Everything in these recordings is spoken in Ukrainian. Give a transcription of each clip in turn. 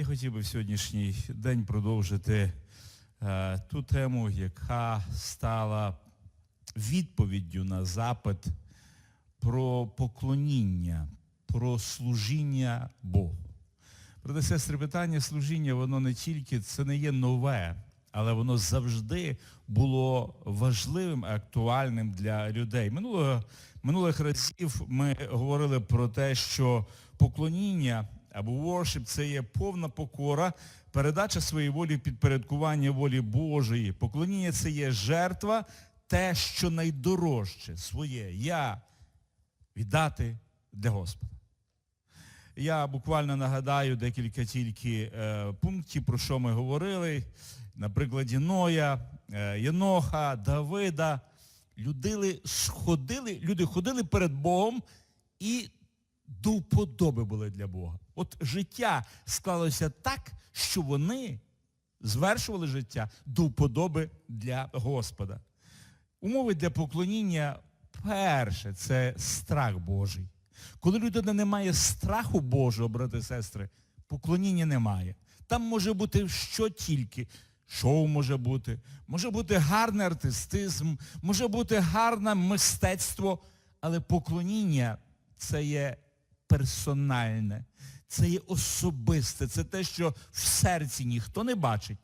Я хотів би в сьогоднішній день продовжити е, ту тему, яка стала відповіддю на запит про поклоніння, про служіння Богу. Проте, сестри, питання служіння, воно не тільки, це не є нове, але воно завжди було важливим актуальним для людей. Минулого, минулих разів ми говорили про те, що поклоніння або worship – це є повна покора, передача своєї волі, підпорядкування волі Божої. Поклоніння – це є жертва, те, що найдорожче своє я віддати для Господа. Я буквально нагадаю декілька тільки е, пунктів, про що ми говорили. На прикладі Ноя, е, Єноха, Давида. Людили, сходили, люди ходили перед Богом і до вподоби були для Бога. От життя склалося так, що вони звершували життя до вподоби для Господа. Умови для поклоніння перше це страх Божий. Коли людина не має страху Божого, брати і сестри, поклоніння немає. Там може бути що тільки. Шоу може бути, може бути гарний артистизм, може бути гарне мистецтво, але поклоніння це є персональне, це є особисте, це те, що в серці ніхто не бачить.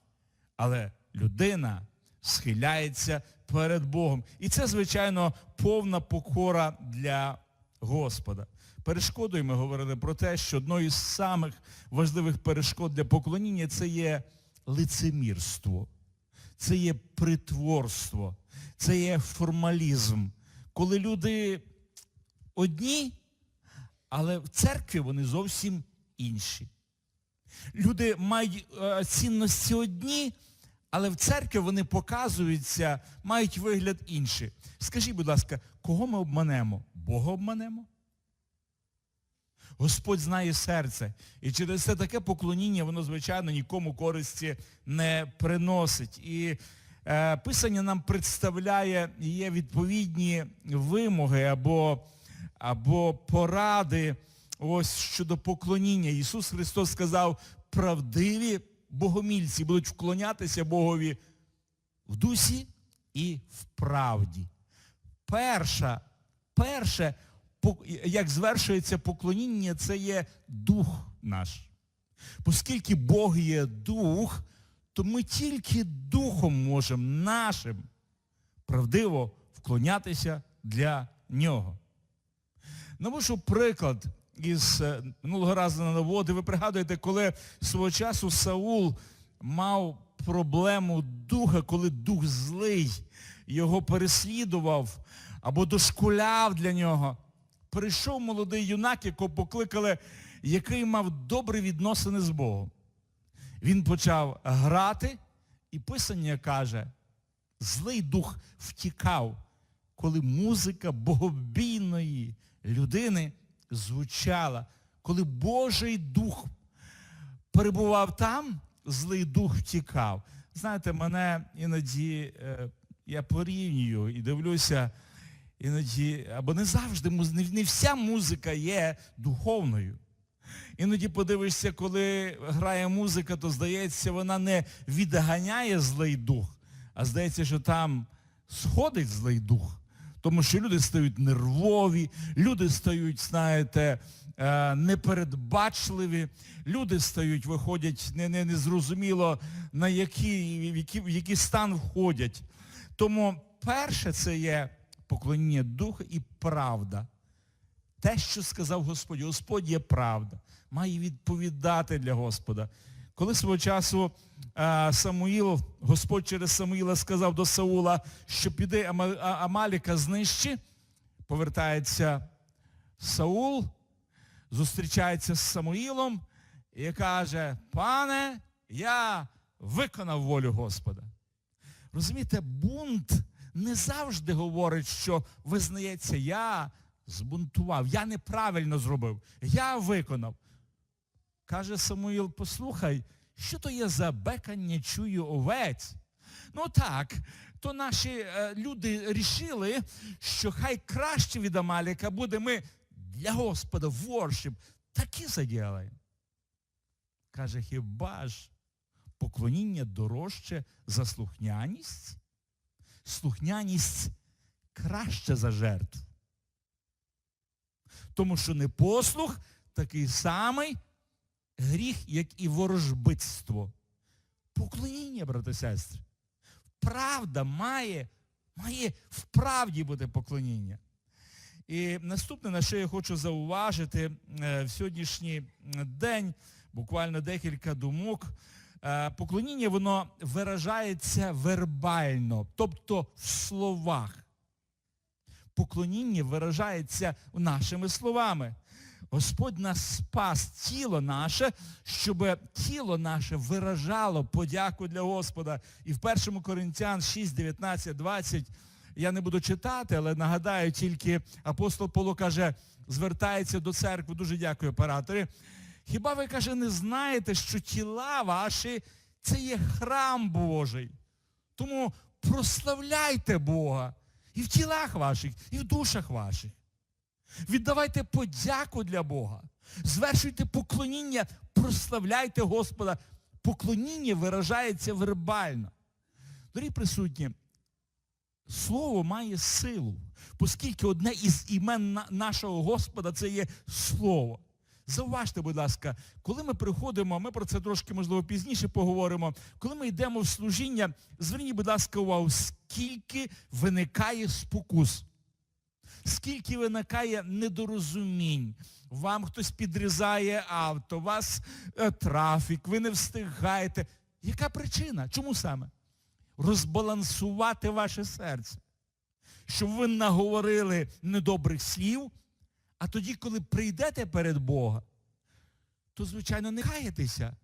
Але людина схиляється перед Богом. І це, звичайно, повна покора для Господа. Перешкодою ми говорили про те, що одною з самих важливих перешкод для поклоніння це є лицемірство, це є притворство, це є формалізм. Коли люди одні, але в церкві вони зовсім інші. Люди мають е, цінності одні, але в церкві вони показуються, мають вигляд інший. Скажіть, будь ласка, кого ми обманемо? Бога обманемо? Господь знає серце. І через це таке поклоніння, воно, звичайно, нікому користі не приносить. І е, Писання нам представляє, є відповідні вимоги або, або поради ось щодо поклоніння. Ісус Христос сказав, правдиві богомільці будуть вклонятися Богові в дусі і в правді. Перша, перше, як звершується поклоніння, це є дух наш. Оскільки Бог є дух, то ми тільки духом можемо нашим правдиво вклонятися для нього. Наводжу приклад із минулого разу на наводи. Ви пригадуєте, коли свого часу Саул мав проблему духа, коли дух злий його переслідував або дошкуляв для нього. Прийшов молодий юнак, якого покликали, який мав добрі відносини з Богом. Він почав грати, і Писання каже, злий дух втікав, коли музика богобійної людини звучала. Коли Божий дух перебував там, злий дух втікав. Знаєте, мене іноді я порівнюю і дивлюся, іноді, або не завжди, не вся музика є духовною. Іноді подивишся, коли грає музика, то здається, вона не відганяє злий дух, а здається, що там сходить злий дух. Тому що люди стають нервові, люди стають, знаєте, непередбачливі, люди стають, виходять незрозуміло, не, не на який, в який, в який стан входять. Тому перше це є поклоніння духа і правда. Те, що сказав Господь, Господь є правда, має відповідати для Господа. Коли свого часу Самуїл, Господь через Самуїла сказав до Саула, що піди Амаліка знищи, повертається Саул, зустрічається з Самуїлом і каже, пане, я виконав волю Господа. Розумієте, бунт не завжди говорить, що визнається, я збунтував, я неправильно зробив, я виконав. Каже Самуїл, послухай, що то є за бекання чую овець? Ну так, то наші е, люди рішили, що хай краще від Амаліка буде ми для Господа воршип таки заділаємо. Каже, хіба ж поклоніння дорожче за слухняність? Слухняність краще за жертву. Тому що непослух такий самий гріх, як і ворожбитство. Поклоніння, брати і сестри. Правда має, має вправді бути поклоніння. І наступне, на що я хочу зауважити е, в сьогоднішній день, буквально декілька думок, е, поклоніння воно виражається вербально, тобто в словах. Поклоніння виражається нашими словами. Господь нас спас тіло наше, щоб тіло наше виражало подяку для Господа. І в 1 Коринтян 6, 19, 20 я не буду читати, але нагадаю, тільки апостол Павло каже, звертається до церкви, дуже дякую, оператори. Хіба ви, каже, не знаєте, що тіла ваші це є храм Божий? Тому прославляйте Бога і в тілах ваших, і в душах ваших. Віддавайте подяку для Бога. Звершуйте поклоніння, прославляйте Господа. Поклоніння виражається вербально. Дорогі присутні, слово має силу, оскільки одне із імен нашого Господа це є слово. Зауважте, будь ласка, коли ми приходимо, ми про це трошки, можливо, пізніше поговоримо, коли ми йдемо в служіння, зверніть, будь ласка, увагу, скільки виникає спокус скільки виникає недорозумінь. Вам хтось підрізає авто, вас е, трафік, ви не встигаєте. Яка причина? Чому саме? Розбалансувати ваше серце. Щоб ви наговорили недобрих слів, а тоді, коли прийдете перед Бога, то, звичайно, не каєтеся.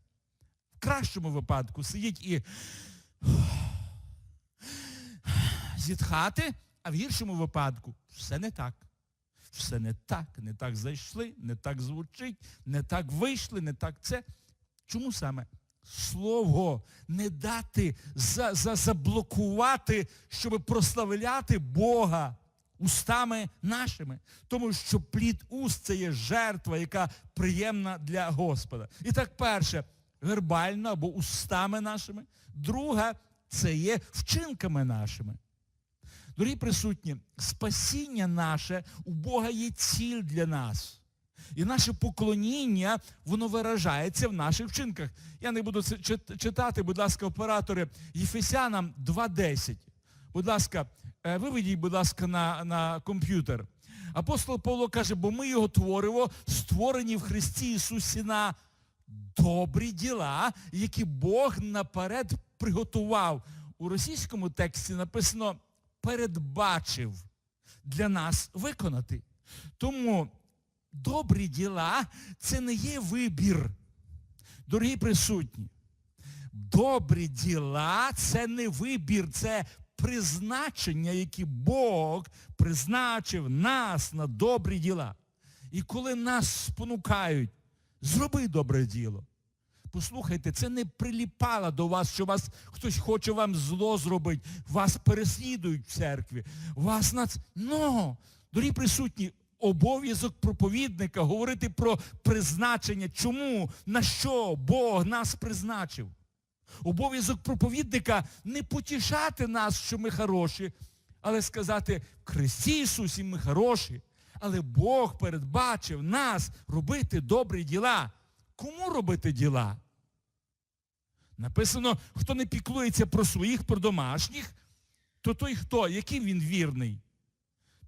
В кращому випадку сидіть і зітхати, а в гіршому випадку все не так. Все не так, не так зайшли, не так звучить, не так вийшли, не так це. Чому саме? Слово не дати, за, за, заблокувати, щоб прославляти Бога устами нашими. Тому що плід уст це є жертва, яка приємна для Господа. І так, перше, вербально або устами нашими. Друге, це є вчинками нашими. Дорогі присутні, спасіння наше у Бога є ціль для нас. І наше поклоніння, воно виражається в наших вчинках. Я не буду читати, будь ласка, оператори Єфесянам 2.10. Будь ласка, е, виведіть, будь ласка, на, на комп'ютер. Апостол Павло каже, бо ми його творимо, створені в Христі Ісусі на добрі діла, які Бог наперед приготував. У російському тексті написано передбачив для нас виконати. Тому добрі діла це не є вибір. Дорогі присутні, добрі діла це не вибір, це призначення, які Бог призначив нас на добрі діла. І коли нас спонукають, зроби добре діло. Послухайте, це не приліпало до вас, що вас хтось хоче вам зло зробити. Вас переслідують в церкві. Вас нац... Ну, дорогі присутні, обов'язок проповідника говорити про призначення. Чому? На що Бог нас призначив? Обов'язок проповідника не потішати нас, що ми хороші, але сказати, в Христі Ісусі ми хороші, але Бог передбачив нас робити добрі діла. Кому робити діла? Написано, хто не піклується про своїх, про домашніх, то той хто? Який він вірний?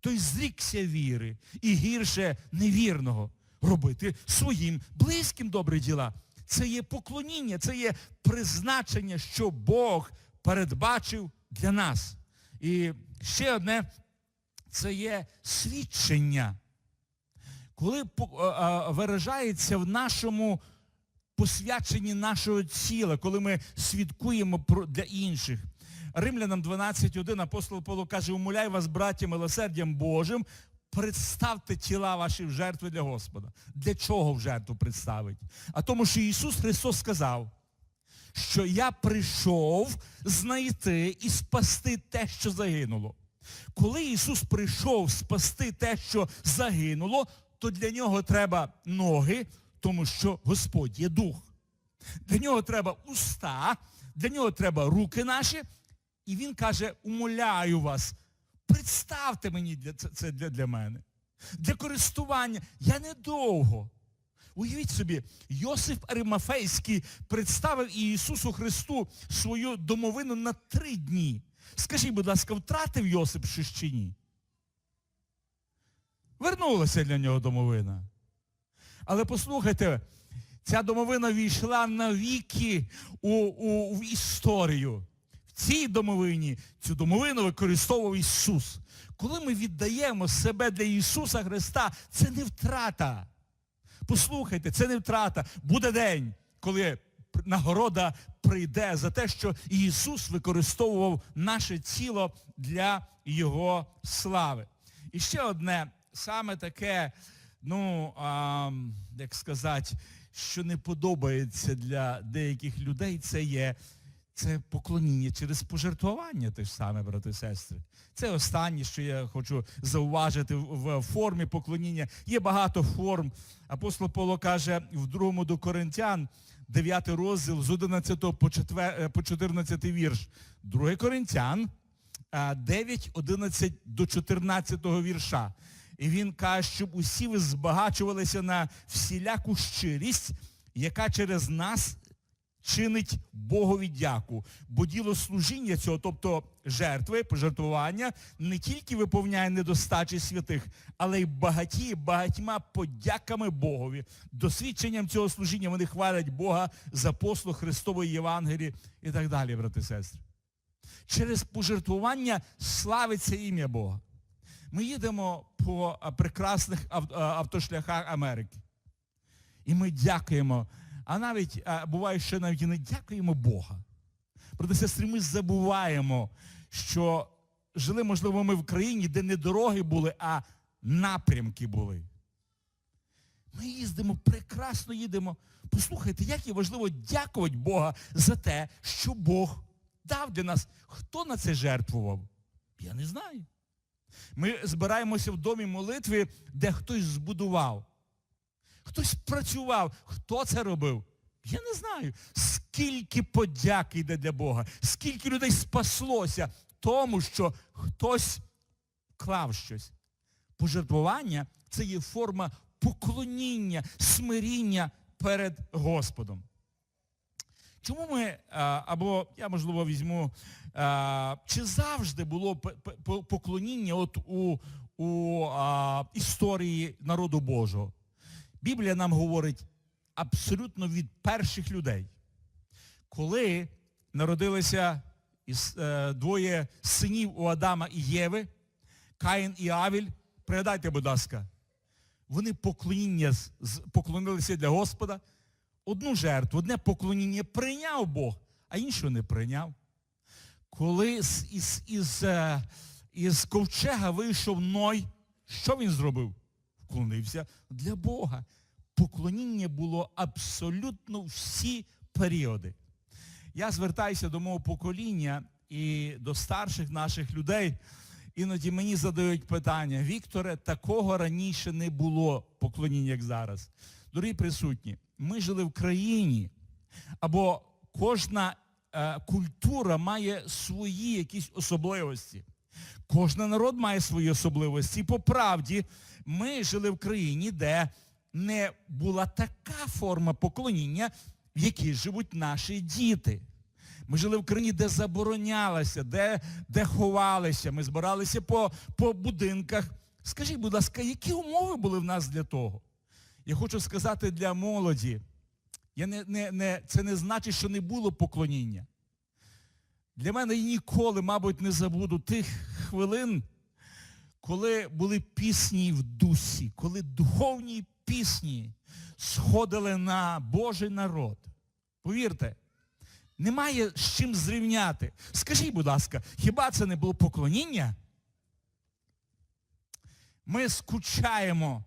Той зрікся віри і гірше невірного. Робити своїм близьким добрі діла. Це є поклоніння, це є призначення, що Бог передбачив для нас. І ще одне, це є свідчення. Коли виражається в нашому посвяченні нашого тіла, коли ми свідкуємо для інших. Римлянам 12.1 апостол Павло каже, умоляй вас, браті, милосердям Божим, представте тіла ваші в жертви для Господа. Для чого в жертву представить? А тому, що Ісус Христос сказав, що я прийшов знайти і спасти те, що загинуло. Коли Ісус прийшов спасти те, що загинуло, то для нього треба ноги, тому що Господь є дух. Для нього треба уста, для нього треба руки наші. І він каже, умоляю вас, представте мені для, це, для, для мене. Для користування. Я недовго. Уявіть собі, Йосип Аримафейський представив Ісусу Христу свою домовину на три дні. Скажіть, будь ласка, втратив Йосип щось ні? Вернулася для нього домовина. Але послухайте, ця домовина війшла навіки у, у, в історію. В цій домовині цю домовину використовував Ісус. Коли ми віддаємо себе для Ісуса Христа, це не втрата. Послухайте, це не втрата. Буде день, коли нагорода прийде за те, що Ісус використовував наше тіло для Його слави. І ще одне, саме таке, ну, а, як сказати, що не подобається для деяких людей, це є це поклоніння через пожертвування, те ж саме, брати і сестри. Це останнє, що я хочу зауважити в формі поклоніння. Є багато форм. Апостол Павло каже в другому до Коринтян, 9 розділ з 11 по 4, по 14 вірш. 2 Коринтян, 9, 11 до 14 вірша. І він каже, щоб усі ви збагачувалися на всіляку щирість, яка через нас чинить Богові дяку. Бо діло служіння цього, тобто жертви, пожертвування, не тільки виповняє недостачі святих, але й багатіє багатьма подяками Богові. Досвідченням цього служіння вони хвалять Бога за послуг Христової Євангелії і так далі, брати і сестри. Через пожертвування славиться ім'я Бога. Ми їдемо по прекрасних автошляхах Америки. І ми дякуємо. А навіть а, буває, що навіть і не дякуємо Бога. Проте, сестри, ми забуваємо, що жили, можливо, ми в країні, де не дороги були, а напрямки були. Ми їздимо, прекрасно їдемо. Послухайте, як є важливо дякувати Бога за те, що Бог дав для нас. Хто на це жертвував? Я не знаю. Ми збираємося в домі молитви, де хтось збудував. Хтось працював. Хто це робив? Я не знаю. Скільки подяки йде для Бога, скільки людей спаслося тому, що хтось клав щось. Пожертвування це є форма поклоніння, смиріння перед Господом. Чому ми, або я, можливо, візьму, чи завжди було поклоніння от у, у історії народу Божого? Біблія нам говорить абсолютно від перших людей. Коли народилися е, двоє синів у Адама і Єви, Каїн і Авіль, пригадайте, будь ласка, вони поклоніння, поклонилися для Господа. Одну жертву, одне поклоніння прийняв Бог, а іншого не прийняв. Коли із, із, із, е, із ковчега вийшов Ной, що він зробив? Вклонився для Бога. Поклоніння було абсолютно всі періоди. Я звертаюся до мого покоління і до старших наших людей. Іноді мені задають питання, Вікторе, такого раніше не було поклоніння, як зараз. Дорогі присутні, ми жили в країні, або кожна е, культура має свої якісь особливості. Кожен народ має свої особливості. І по правді, ми жили в країні, де не була така форма поклоніння, в якій живуть наші діти. Ми жили в країні, де заборонялося, де де ховалися, ми збиралися по, по будинках. Скажіть, будь ласка, які умови були в нас для того? Я хочу сказати для молоді, я не, не, не, це не значить, що не було поклоніння. Для мене я ніколи, мабуть, не забуду тих хвилин, коли були пісні в дусі, коли духовні пісні сходили на Божий народ. Повірте, немає з чим зрівняти. Скажіть, будь ласка, хіба це не було поклоніння? Ми скучаємо,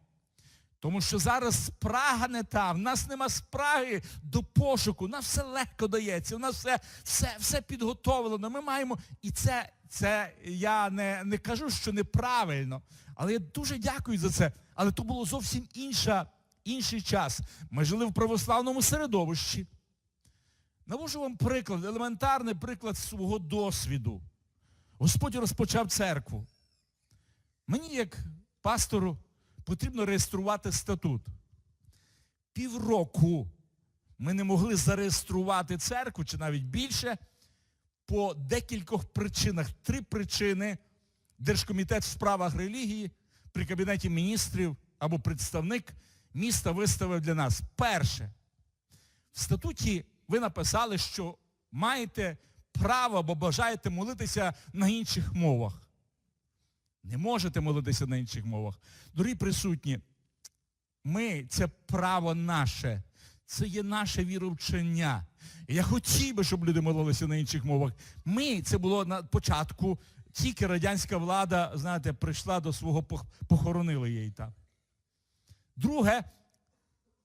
тому що зараз спрага не та, в нас нема спраги до пошуку, у нас все легко дається, у нас все все, все підготовлено. Ми маємо, і це це я не, не кажу, що неправильно, але я дуже дякую за це. Але то було зовсім інша, інший час. Ми жили в православному середовищі. Навожу вам приклад, елементарний приклад свого досвіду. Господь розпочав церкву. Мені, як пастору, потрібно реєструвати статут. Півроку ми не могли зареєструвати церкву, чи навіть більше, по декількох причинах. Три причини Держкомітет в справах релігії при Кабінеті міністрів або представник міста виставив для нас. Перше, в статуті ви написали, що маєте право або бажаєте молитися на інших мовах. Не можете молитися на інших мовах. Дорогі присутні, ми, це право наше, це є наше віровчення. Я хотів би, щоб люди молилися на інших мовах. Ми, це було на початку, тільки радянська влада, знаєте, прийшла до свого, пох- похоронили її там. Друге,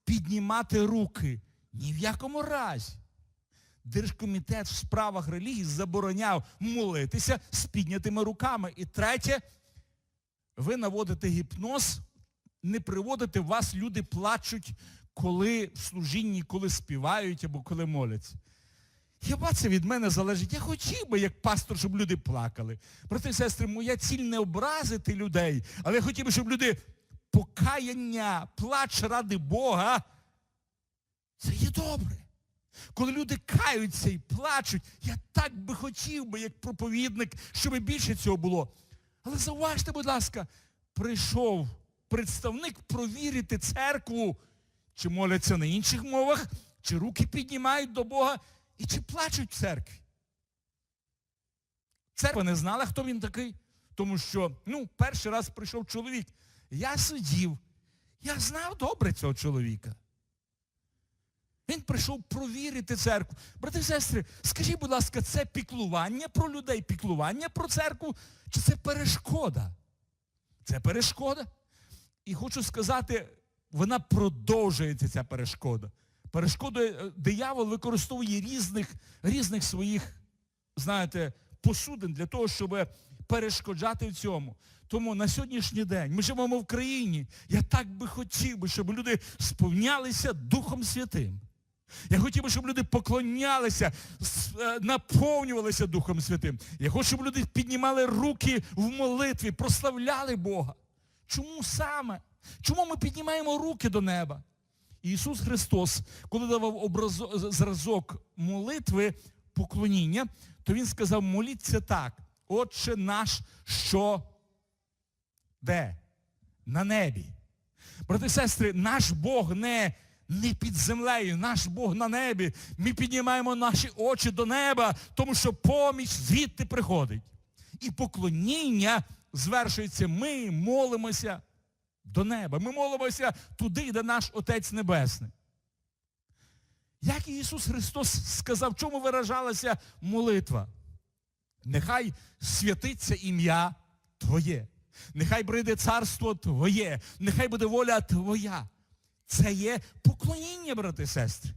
піднімати руки. Ні в якому разі. Держкомітет в справах релігії забороняв молитися з піднятими руками. І третє, ви наводите гіпноз, не приводите вас, люди плачуть, коли в служінні, коли співають або коли моляться. Хіба це від мене залежить? Я хотів би, як пастор, щоб люди плакали. Брати і сестри, моя ціль не образити людей, але я хотів би, щоб люди покаяння, плач ради Бога, це є добре. Коли люди каються і плачуть, я так би хотів би, як проповідник, щоб більше цього було. Але зауважте, будь ласка, прийшов представник провірити церкву, чи моляться на інших мовах, чи руки піднімають до Бога, і чи плачуть в церкві. Церква не знала, хто він такий, тому що, ну, перший раз прийшов чоловік. Я сидів, я знав добре цього чоловіка. Він прийшов провірити церкву. Брати і сестри, скажіть, будь ласка, це піклування про людей, піклування про церкву, чи це перешкода? Це перешкода. І хочу сказати, вона продовжується, ця перешкода. Перешкоду е, диявол використовує різних, різних своїх, знаєте, посудин для того, щоб перешкоджати в цьому. Тому на сьогоднішній день ми живемо в країні. Я так би хотів би, щоб люди сповнялися Духом Святим. Я хотів би, щоб люди поклонялися, е, наповнювалися Духом Святим. Я хочу, щоб люди піднімали руки в молитві, прославляли Бога. Чому саме? Чому ми піднімаємо руки до неба? Ісус Христос, коли давав образо- зразок молитви, поклоніння, то Він сказав, моліться так, Отче наш, що де? На небі. Брати і сестри, наш Бог не, не під землею, наш Бог на небі. Ми піднімаємо наші очі до неба, тому що поміч звідти приходить. І поклоніння звершується. Ми молимося до неба. Ми молимося туди, де наш Отець Небесний. Як Ісус Христос сказав, в чому виражалася молитва? Нехай святиться ім'я Твоє. Нехай прийде царство Твоє. Нехай буде воля Твоя. Це є поклоніння, брати і сестри.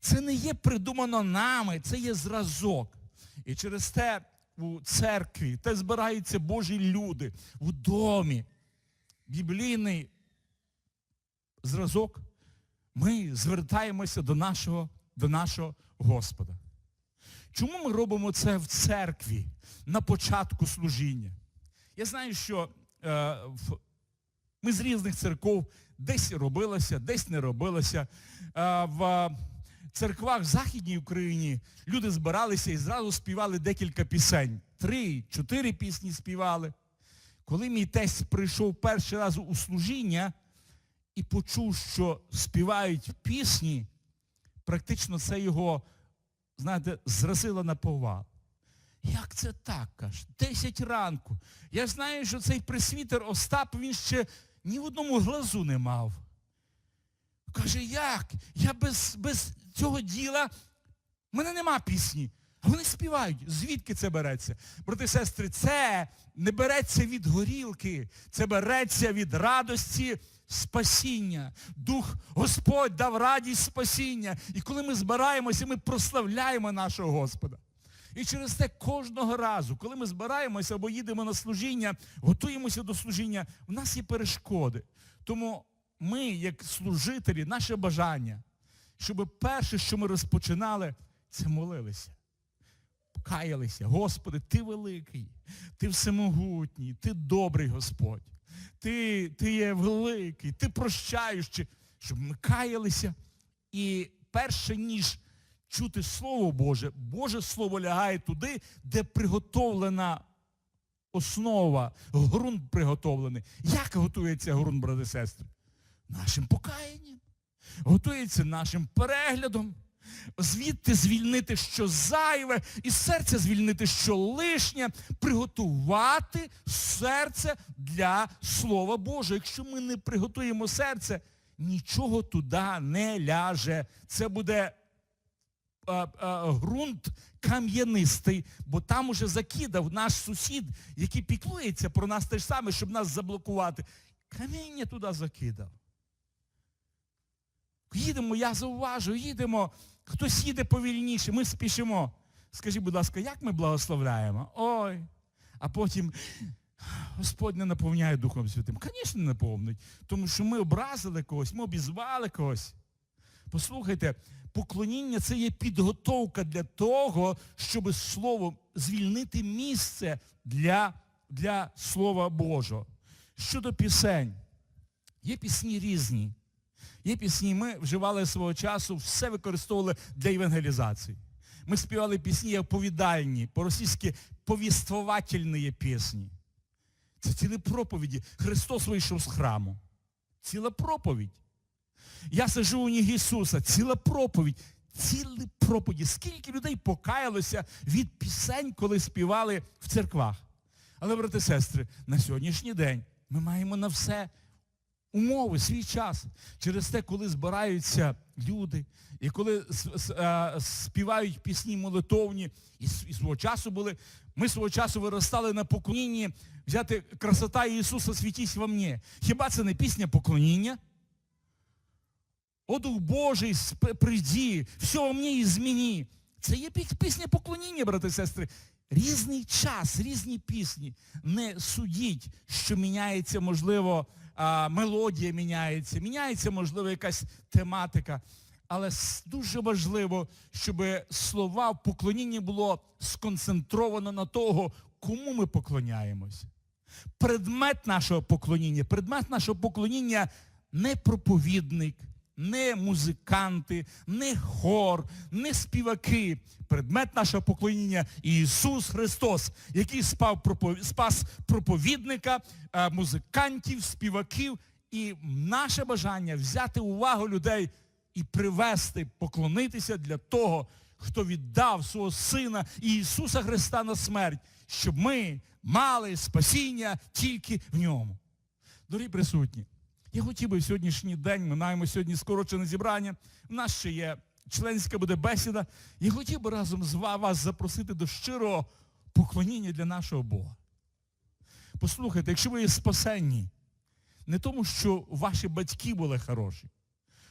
Це не є придумано нами, це є зразок. І через те у церкві, те збираються Божі люди у домі. Біблійний зразок. Ми звертаємося до нашого, до нашого Господа. Чому ми робимо це в церкві на початку служіння? Я знаю, що е, в, ми з різних церков десь робилося, десь не робилося. Е, в церквах в Західній Україні люди збиралися і зразу співали декілька пісень. Три, чотири пісні співали. Коли мій тесть прийшов перший раз у служіння і почув, що співають пісні, практично це його, знаєте, зразило на повал. Як це так, каже? Десять ранку. Я знаю, що цей пресвітер Остап, він ще ні в одному глазу не мав. Каже, як? Я без, без цього діла, в мене нема пісні. А вони співають. Звідки це береться? Брати і сестри, це не береться від горілки, це береться від радості спасіння. Дух Господь дав радість спасіння. І коли ми збираємося, ми прославляємо нашого Господа. І через те кожного разу, коли ми збираємося або їдемо на служіння, готуємося до служіння, у нас є перешкоди. Тому ми, як служителі, наше бажання, щоб перше, що ми розпочинали, це молилися. Каялися, Господи, Ти великий, Ти всемогутній, Ти добрий Господь. Ти, ти є великий, ти прощаючий, щоб ми каялися. І перше, ніж чути Слово Боже, Боже Слово лягає туди, де приготовлена основа, ґрунт приготовлений. Як готується ґрунт, брати і сестри? Нашим покаянням. Готується нашим переглядом. Звідти звільнити, що зайве, і серця звільнити, що лишнє, приготувати серце для Слова Божого. Якщо ми не приготуємо серце, нічого туди не ляже. Це буде ґрунт кам'янистий, бо там уже закидав наш сусід, який піклується про нас те ж саме, щоб нас заблокувати. Каміння туди закидав. Їдемо, я зауважу, їдемо, хтось їде повільніше, ми спішимо. Скажіть, будь ласка, як ми благословляємо? Ой. А потім Господь не наповняє Духом Святим. Звісно, не наповнить. Тому що ми образили когось, ми обізвали когось. Послухайте, поклоніння це є підготовка для того, щоб слово звільнити місце для, для Слова Божого. Щодо пісень, є пісні різні. Є пісні, ми вживали свого часу, все використовували для евангелізації. Ми співали пісні оповідальні, по-російськи повіствовательні пісні. Це цілі проповіді. Христос вийшов з храму. Ціла проповідь. Я сижу у ніг Ісуса. Ціла проповідь. Цілі проповіді. Скільки людей покаялося від пісень, коли співали в церквах. Але, брати і сестри, на сьогоднішній день ми маємо на все умови, свій час. Через те, коли збираються люди, і коли співають пісні молитовні, і, свого часу були, ми свого часу виростали на поклонінні, взяти красота Ісуса світісь во мені. Хіба це не пісня поклоніння? Дух Божий, прийди, все во мені і зміні. Це є пісня поклоніння, брати і сестри. Різний час, різні пісні. Не судіть, що міняється, можливо, мелодія міняється, міняється, можливо, якась тематика. Але дуже важливо, щоб слова в поклонінні було сконцентровано на того, кому ми поклоняємось. Предмет нашого поклоніння, предмет нашого поклоніння не проповідник, не музиканти, не хор, не співаки. Предмет нашого поклоніння Ісус Христос, який спас проповідника, е, музикантів, співаків. І наше бажання взяти увагу людей і привести, поклонитися для того, хто віддав свого Сина Ісуса Христа на смерть, щоб ми мали спасіння тільки в ньому. Дорогі присутні, я хотів би в сьогоднішній день, ми маємо сьогодні скорочене зібрання, у нас ще є членська буде бесіда. Я хотів би разом з вас запросити до щирого поклоніння для нашого Бога. Послухайте, якщо ви є спасенні, не тому, що ваші батьки були хороші,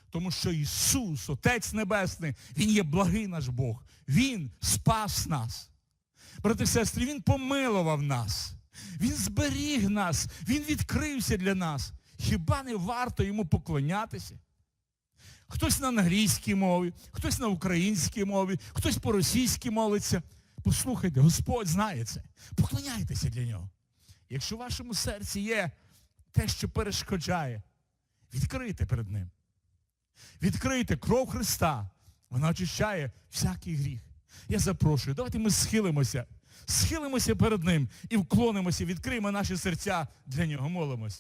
тому що Ісус, Отець Небесний, Він є благий наш Бог. Він спас нас. Брати і сестри, Він помилував нас. Він зберіг нас. Він відкрився для нас. Хіба не варто йому поклонятися? Хтось на англійській мові, хтось на українській мові, хтось по-російськи молиться. Послухайте, Господь знає це. Поклоняйтеся для нього. Якщо в вашому серці є те, що перешкоджає, відкрийте перед ним. Відкрийте кров Христа. Вона очищає всякий гріх. Я запрошую, давайте ми схилимося. Схилимося перед Ним і вклонимося, відкриємо наші серця для Нього. Молимось.